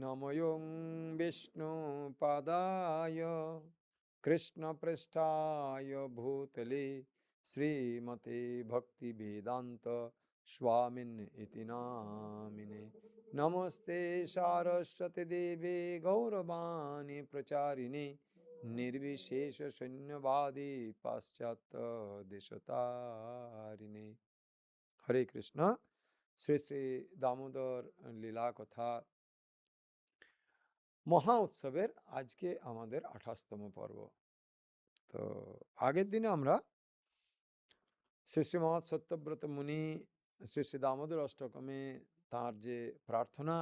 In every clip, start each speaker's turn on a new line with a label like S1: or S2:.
S1: নময়ং বিষ্ণু পাদায় কৃষ্ণপৃষ্ঠায় ভূতলে শ্রীমতে ভক্তিবেদান্ত স্বামিন ইতি নামিনে নমস্তে সারস্বতী দেবে গৌরবাণী প্রচারিণী নির্বিশেষ শূন্যবাদী পাশ্চাত্য দেশতারিণী হরে কৃষ্ণ শ্রী শ্রী দামোদর লীলা কথা মহা উৎসবের আজকে আমাদের আঠাশতম পর্ব। তো আগের দিনে আমরা শ্রী শ্রী মহৎ সত্যব্রত মুনি, শ্রী শ্রী দামোদর অষ্টকমে তার যে প্রার্থনা,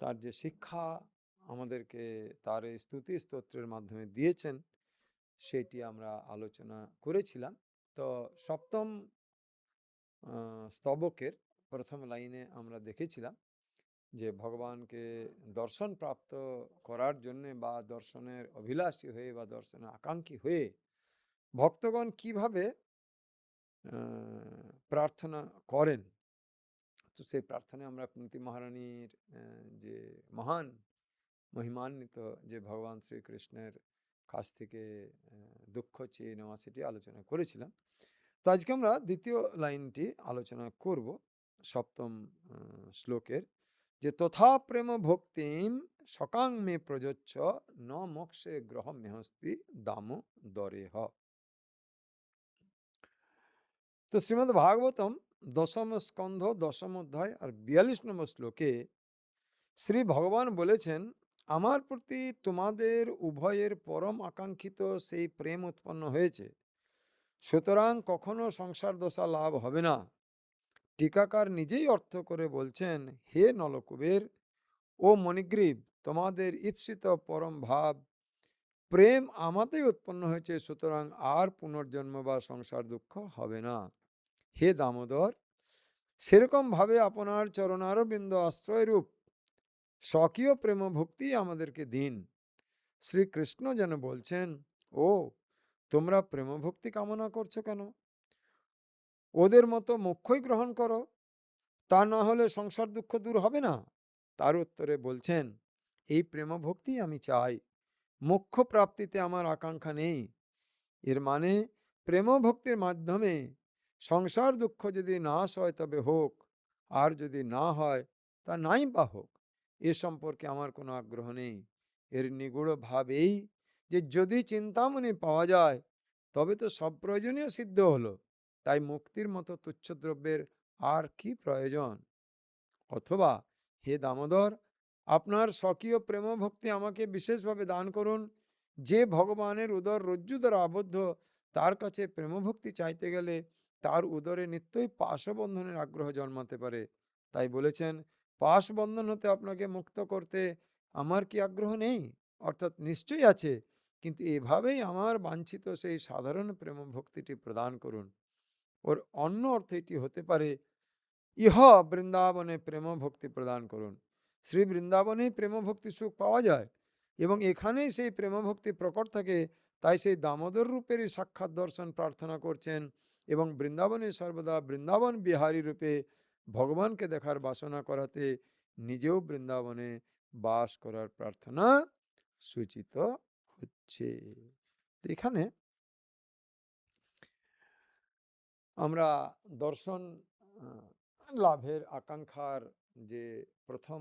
S1: তার যে শিক্ষা আমাদেরকে তার এই স্তুতি স্তোত্রের মাধ্যমে দিয়েছেন, সেটি আমরা আলোচনা করেছিলাম। তো সপ্তম স্তবকের প্রথম লাইনে আমরা দেখেছিলাম যে ভগবানকে দর্শন প্রাপ্ত করার জন্যে বা দর্শনের অভিলাষী হয়ে বা দর্শনের আকাঙ্ক্ষী হয়ে ভক্তগণ কীভাবে প্রার্থনা করেন? তো সেই প্রার্থনায় আমরা কুন্তি মহারানীর যে মহান মহিমান্বিত যে ভগবান শ্রীকৃষ্ণের কাছ থেকে দুঃখ চেয়ে নেওয়া সেটি আলোচনা করেছিলাম। তো আজকে আমরা দ্বিতীয় লাইনটি আলোচনা করব সপ্তম শ্লোকের। যে তথা প্রেম ভক্তিম সকাং মে প্রযোচ্ছ ন মোক্ষে গ্রহ মেহস্তি দাম দরে হ তো শ্রীমদ ভাগবতম দশম স্কন্ধ, দশম অধ্যায় আর বিয়াল্লিশ নম্বর শ্লোকে শ্রী ভগবান বলেছেন, আমার প্রতি তোমাদের উভয়ের পরম আকাঙ্ক্ষিত সেই প্রেম উৎপন্ন হয়েছে। সুতরাং কখনো সংসার দশা লাভ হবে না। টিকাকার নিজেই অর্থ করে বলছেন, হে নলকুবের ও মণিগ্রীব, তোমাদের ঈপ্সিত পরম ভাব, প্রেম আমাতেই উৎপন্ন হয়েছে, সুতরাং আর পুনর্জন্ম বা সংসার দুঃখ হবে না। হে দামোদর, সেরকম ভাবে আপনার চরণারবিন্দ আশ্রয়রূপ, স্বকীয় প্রেম ভক্তি আমাদেরকে দিন। শ্রীকৃষ্ণ যেন বলছেন, ও, তোমরা প্রেম ভক্তি কামনা করছ কেন? ওদের মতো মোক্ষই গ্রহণ করো। তা না হলে সংসার দুঃখ দূর হবে না। তার উত্তরে বলছেন, এই প্রেম ভক্তি আমি চাই। মোক্ষ প্রাপ্তিতে আমার আকাঙ্ক্ষা নেই। এর মানে প্রেম ভক্তির মাধ্যমে সংসার দুঃখ যদি নাশ হয় তবে হোক, আর যদি না হয় তা নাই বা হোক, এ সম্পর্কে আমার কোনো আগ্রহ নেই। এর নিগুড় ভাব এই যে যদি চিন্তামণি পাওয়া যায়, তবে তো সব প্রয়োজনীয় সিদ্ধ হলো। তাই মুক্তির মতো তুচ্ছ দ্রব্যের আর কি প্রয়োজন? অথবা, হে দামোদর, আপনার স্বকীয় প্রেম ভক্তি আমাকে বিশেষভাবে দান করুন। যে ভগবানের উদর রজ্জু দ্বারা আবদ্ধ, তার কাছে প্রেমভক্তি চাইতে গেলে তার উদরে নিত্যই পাশবন্ধনের আগ্রহ জন্মাতে পারে। তাই বলেছেন, পাশবন্ধন হতে আপনাকে মুক্ত করতে আমার কি আগ্রহ নেই? অর্থাৎ নিশ্চয়ই আছে। কিন্তু এভাবেই আমার বাঞ্ছিত সেই সাধারণ প্রেম ভক্তিটি প্রদান করুন। ওর অন্য অর্থ এটি হতে পারে, ইহ বৃন্দাবনে প্রেম ভক্তি প্রদান করুন। শ্রী বৃন্দাবনেই প্রেম ভক্তি সুখ পাওয়া যায় এবং এখানেই সেই প্রেম ভক্তি প্রকট থাকে, তাই সেই দামোদর রূপেরই সাক্ষাৎ দর্শন প্রার্থনা করছেন এবং বৃন্দাবনে সর্বদা বৃন্দাবন বিহারী রূপে ভগবানকে দেখার বাসনা করাতে নিজেও বৃন্দাবনে বাস করার প্রার্থনা সূচিত হচ্ছে। এখানে আমরা দর্শন লাভের আকাঙ্ক্ষার যে প্রথম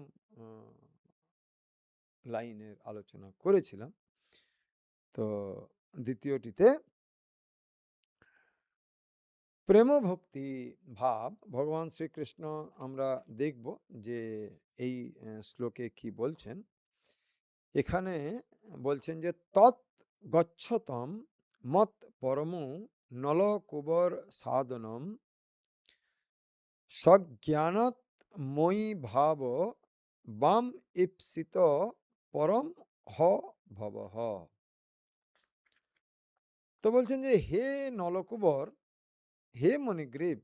S1: লাইনের আলোচনা করেছিলাম। তো দ্বিতীয়টিতে প্রেম ভক্তি ভাব, ভগবান শ্রীকৃষ্ণ আমরা দেখব যে এই শ্লোকে কি বলছেন। এখানে বলছেন যে, তৎ গচ্ছতম মত পরম নলকুবর সাধনম সজ্ঞানত মই ভাব বাম ইপ্সিত পরম হ ভব। তো বলছেন যে, হে নলকুবর, হে মণিগ্রীব,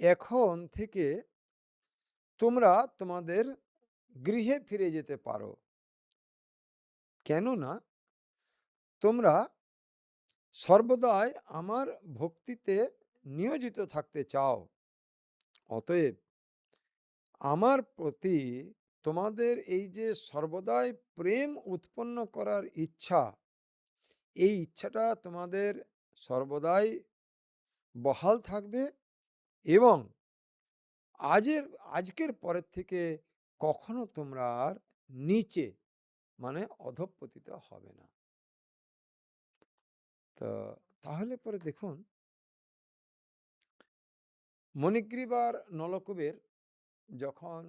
S1: এখন থেকে তোমরা তোমাদের গৃহে ফিরে যেতে পারো। কেননা তোমরা সর্বদাই আমার ভক্তিতে নিয়োজিত থাকতে চাও অতএব আমার প্রতি তোমাদের এই যে সর্বদাই প্রেম উৎপন্ন করার ইচ্ছা, এই ইচ্ছাটা তোমাদের সর্বদাই বহাল থাকবে এবং আজের আজকের পরের থেকে কখনো তোমরা আর নিচে মানে অধঃপতিত হবে না। তো তাহলে পরে দেখুন মণিগ্রীব আর নলকূবের যখন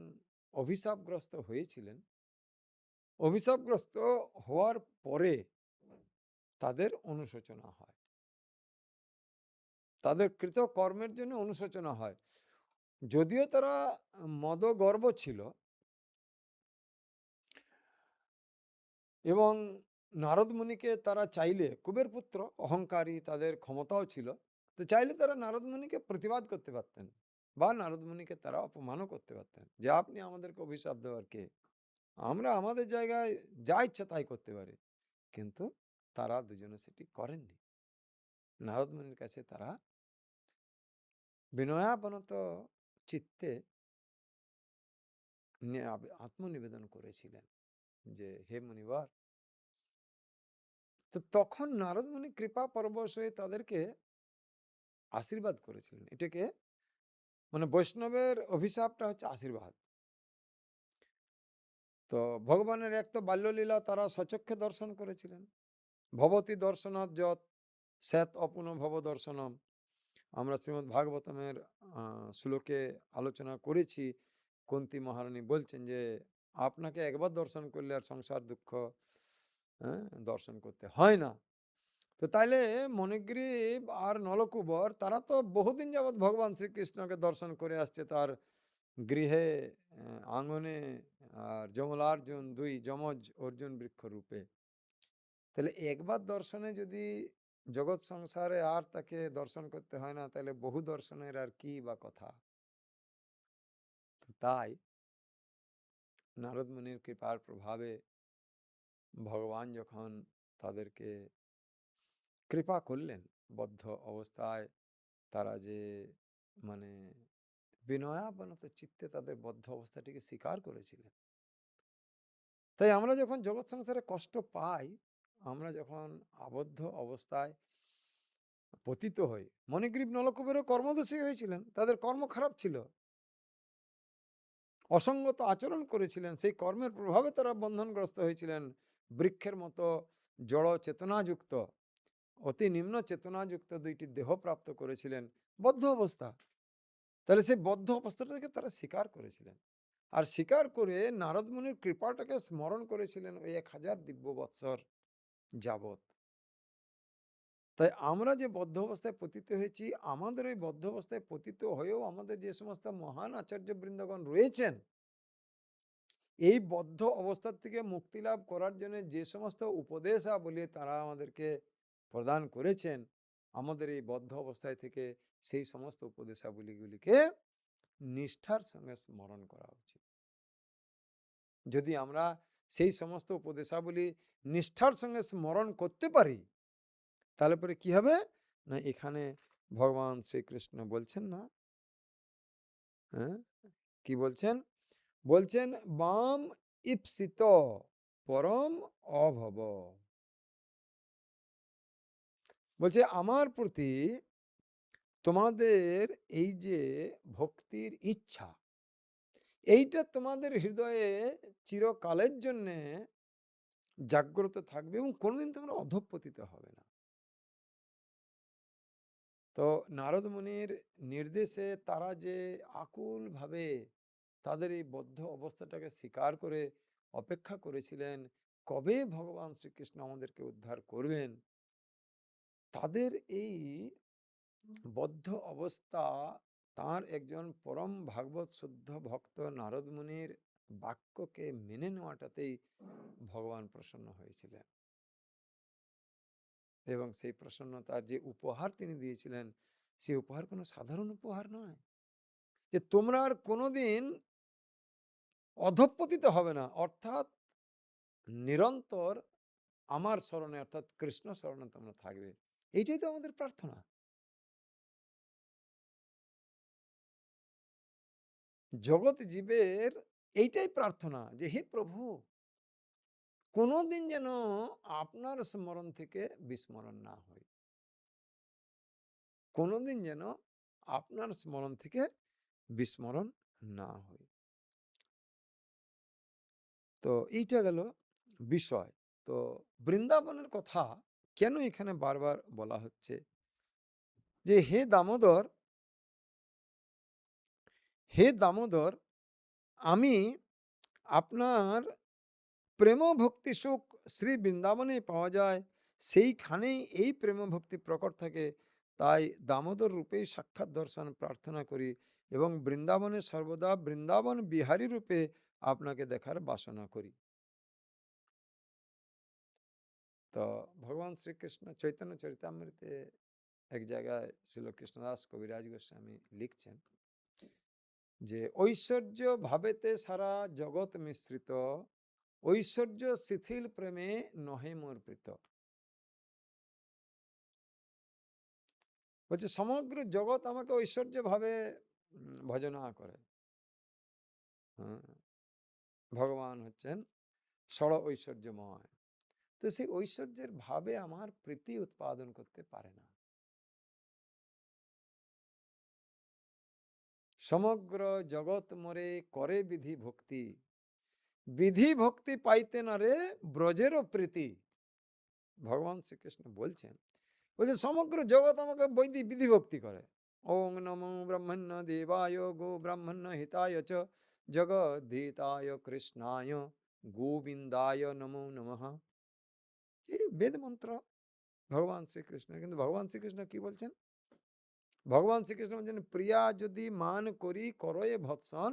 S1: অভিশাপগ্রস্ত হয়েছিলেন, অভিশাপগ্রস্ত হওয়ার পরে তাদের অনুশোচনা হয়। তাদের কৃত কর্মের জন্য অনুশোচনা হয়। যদিও তারা মদগর্ব ছিল এবং নারদ মুনিকে তারা চাইলে কুবের পুত্র অহংকারী তাদের ক্ষমতাও ছিল। তো চাইলে তারা নারদ মুনিকে প্রতিবাদ করতে পারতেন বা নারদ মুনিকে তারা অপমানও করতে পারতেন যে আপনি আমাদেরকে অভিশাপ দেওয়ার কে? আমরা আমাদের জায়গায় যা ইচ্ছা তাই করতে পারি। কিন্তু তারা দুজনে সেটি করেননি। নারদ মুনির কাছে তারা বিনয়াবনত চিত্তে আত্মনিবেদন করেছিলেন যে, "হে মুনিবর" তো তখন নারদ মুনি কৃপা পরবশ হয়ে তাদেরকে আশীর্বাদ করেছিলেন। এটাকে মানে বৈষ্ণবের অভিশাপটা হচ্ছে আশীর্বাদ। তো ভগবানের এক তো বাল্যলীলা তারা স্বচক্ষে দর্শন করেছিলেন। ভবতী দর্শনাৎ যত স্যাৎ অপুনঃ ভব দর্শনম। আমরা শ্রীমদ্ ভাগবতমের শ্লোকে আলোচনা করেছি। কুন্তী মহারানী বলছেন যে, "আপনাকে একবার দর্শন করলে আর সংসার দুঃখ দর্শন করতে হয় না।" তো তাইলে মণিগ্রীব আর নলকূবর তারা তো বহুদিন যাবৎ ভগবান শ্রীকৃষ্ণকে দর্শন করে আসছে তার গৃহে, অ্যা আঙ্গনে আর যমলার্জুন দুই যমজ অর্জুন বৃক্ষ রূপে। তাহলে একবার দর্শনে যদি জগৎ সংসারে আর তাকে দর্শন করতে হয় না তাহলে বহু দর্শনের আর কি বা কথা? তাই নারদ মুনির কৃপার প্রভাবে ভগবান যখন তাদেরকে কৃপা করলেন, বদ্ধ অবস্থায় তারা যে মানে বিনয়াবনত চিত্তে তাদের বদ্ধ অবস্থাটিকে স্বীকার করেছিলেন। তাই আমরা যখন জগৎ সংসারে কষ্ট পাই, আমরা যখন আবদ্ধ অবস্থায় পতিত হই, মণিগ্রীব নলকূবেরও কর্মদোষী হয়েছিলেন। তাদের কর্ম খারাপ ছিল। অসঙ্গত আচরণ করেছিলেন। সেই কর্মের প্রভাবে তারা বন্ধনগ্রস্ত হয়েছিলেন। বৃক্ষের মতো জড় চেতনাযুক্ত, অতি নিম্ন চেতনাযুক্ত দুইটি দেহ প্রাপ্ত করেছিলেন। বদ্ধ অবস্থা। তাহলে সেই বদ্ধ অবস্থাটাকে তারা স্বীকার করেছিলেন। আর স্বীকার করে নারদ মুনির কৃপাটাকে স্মরণ করেছিলেন ওই ১০০০ দিব্য বৎসর যাবৎ। তাই আমরা যে বদ্ধ অবস্থায় পতিত হয়েছি, আমাদের ওই বদ্ধ অবস্থায় পতিত হয়েও আমাদের যে সমস্ত মহান আচার্য আচার্যবৃন্দগণ রয়েছেন এই বদ্ধ অবস্থার থেকে মুক্তি লাভ করার জন্যে যে সমস্ত উপদেশাবলী তারা আমাদেরকে প্রদান করেছেন, আমাদের এই বদ্ধ অবস্থায় থেকে সেই সমস্ত উপদেশাবলীগুলিকে নিষ্ঠার সঙ্গে স্মরণ করা উচিত। যদি আমরা সেই সমস্ত উপদেশাবলী নিষ্ঠার সঙ্গে স্মরণ করতে পারি, তাহলে পরে কি হবে? না এখানে ভগবান শ্রীকৃষ্ণ বলছেন না? হ্যাঁ? কি বলছেন? বলছেন, "বাম ঈপ্সিত পরম অভব" বলছে, "আমার প্রতি তোমাদের এই যে ভক্তির ইচ্ছা, এইটা তোমাদের হৃদয়ে চিরকালের জন্যে জাগ্রত থাকবে এবং কোনোদিন তোমরা অধঃপতিত হবে না।" তো নারদ নির্দেশে তারা যে আকুলভাবে তাদের এই বদ্ধ অবস্থাটাকে স্বীকার করে অপেক্ষা করেছিলেন, কবে ভগবান শ্রীকৃষ্ণ আমাদেরকে উদ্ধার করবেন? তাদের এই বদ্ধ অবস্থা তাঁর একজন পরম ভাগবত শুদ্ধ ভক্ত নারদ মুনির বাক্যকে মেনে নেওয়াটাতেই ভগবান প্রসন্ন হয়েছিলেন। এবং সেই প্রসন্নতার যে উপহার তিনি দিয়েছিলেন, সেই উপহার কোনো সাধারণ উপহার নয়। যে তোমরা আর কোনদিন অধঃপতিত হবে না। অর্থাৎ নিরন্তর আমার স্মরণে, অর্থাৎ কৃষ্ণ স্মরণে তোমরা থাকবে। এইটাই তো আমাদের প্রার্থনা। জগৎ জীবের এইটাই প্রার্থনা যে, হে প্রভু, কোনোদিন যেন আপনার স্মরণ থেকে বিস্মরণ না হয় কোনোদিন যেন আপনার স্মরণ থেকে বিস্মরণ না হয় তো এইটা গেল বিষয়। তো বৃন্দাবনের কথা কেন এখানে বারবার বলা হচ্ছে? যে হে দামোদর হে দামোদর, আমি আপনার প্রেম ভক্তি সুখ শ্রী বৃন্দাবনে পাওয়া যায়। সেইখানেই এই প্রেম ভক্তি প্রকট থাকে। তাই দামোদর রূপেই সাক্ষাৎ দর্শন প্রার্থনা করি। এবং বৃন্দাবনে সর্বদা বৃন্দাবন বিহারী রূপে আপনাকে দেখার বাসনা করি। তো ভগবান শ্রীকৃষ্ণ চৈতন্য চরিতামৃতে এক জায়গায় ছিল কৃষ্ণদাস কবিরাজ গোস্বামী লিখছেন যে, ঐশ্বর্য ভাবেতে সারা জগৎ মিশ্রিত, ঐশ্বর্য শিথিল প্রেমে নহে মোর প্রীত। বলছে, সমগ্র জগৎ আমাকে ঐশ্বর্য ভাবে ভজনা করে। হ্যাঁ ভগবান হচ্ছেন ষড় ঐশ্বর্যময়। তো সেই ঐশ্বর্যের ভাবে আমার প্রীতি উৎপাদন করতে পারে না। সমগ্র জগৎ মরে করে বিধি ভক্তি। বিধি ভক্তি পাইতে না রে ব্রজেরও প্রীতি। ভগবান শ্রীকৃষ্ণ বলছেন, বলছে, সমগ্র জগৎ আমাকে বৈদিক বিধি ভক্তি করে। নমো ব্রহ্মণ্য দেবায় গো ব্রাহ্মণ্য হিতায় চ জগদ্ধিতায় কৃষ্ণায় গোবিন্দায় নমো নমঃ এই বেদ মন্ত্র ভগবান শ্রীকৃষ্ণ কিন্তু ভগবান শ্রীকৃষ্ণ কি বলছেন ভগবান শ্রীকৃষ্ণ বলছেন প্রিয়া যদি মান করি করয়ে ভৎসন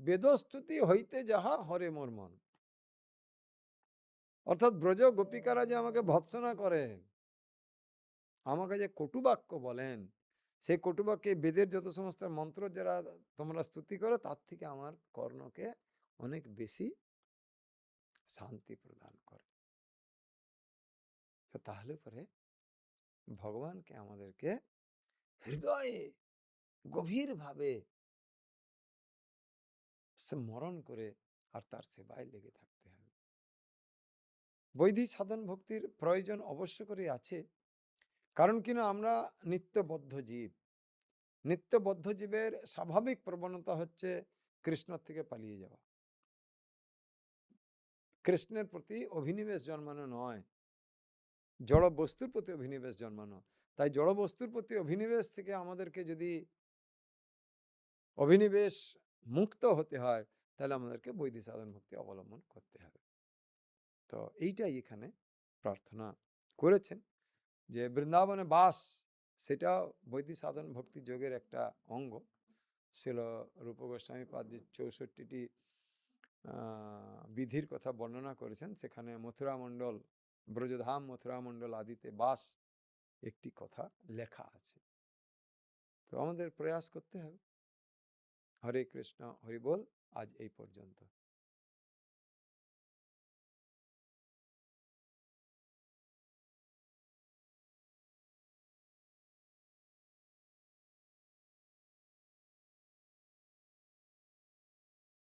S1: বেদস্তুতি হইতে যাহা হরে মোর মন অর্থাৎ ব্রজ গোপিকারা যে আমাকে ভৎসনা করেন, আমাকে যে কটুবাক্য বলেন সেই কটুবাক্যে বেদের যত সমস্ত মন্ত্র যারা তোমরা স্তুতি করো, তার থেকে আমার কর্ণকে অনেক বেশি শান্তি প্রদান করে। তো তাহলে পরে ভগবানকে আমাদেরকে হৃদয়ে গভীরভাবে স্মরণ করে আর তার সেবায় লেগে থাকতে হবে। বৈদিক সাধন ভক্তির প্রয়োজন অবশ্য করে আছে। কারণ কিনা আমরা নিত্যবদ্ধ জীব। নিত্যবদ্ধ জীবের স্বাভাবিক প্রবণতা হচ্ছে কৃষ্ণ থেকে পালিয়ে যাওয়া। কৃষ্ণের প্রতি অভিনিবেশ জন্মানো নয়। জড় বস্তুর প্রতি অভিনিবেশ জন্মানো। তাই জড় বস্তুর প্রতি অভিনিবেশ থেকে আমাদেরকে যদি অভিনিবেশ মুক্ত হতে হয়, তাহলে আমাদেরকে বৈদিক সাধন ভক্তি অবলম্বন করতে হবে। তো এইটাই এখানে প্রার্থনা করেছেন। যে বৃন্দাবনে বাস সেটা বৈদিক সাধন ভক্তি যোগের একটা অঙ্গ। ছিল রূপ গোস্বামী পাদ যে চৌষট্টিটি বিধির কথা বর্ণনা করেছেন। সেখানে মথুরা মণ্ডল, ব্রজধাম মথুরা মণ্ডল আদিতে বাস একটি কথা লেখা আছে। তো আমাদের প্রয়াস করতে হবে। হরে কৃষ্ণ, হরি বল, আজ এই পর্যন্ত।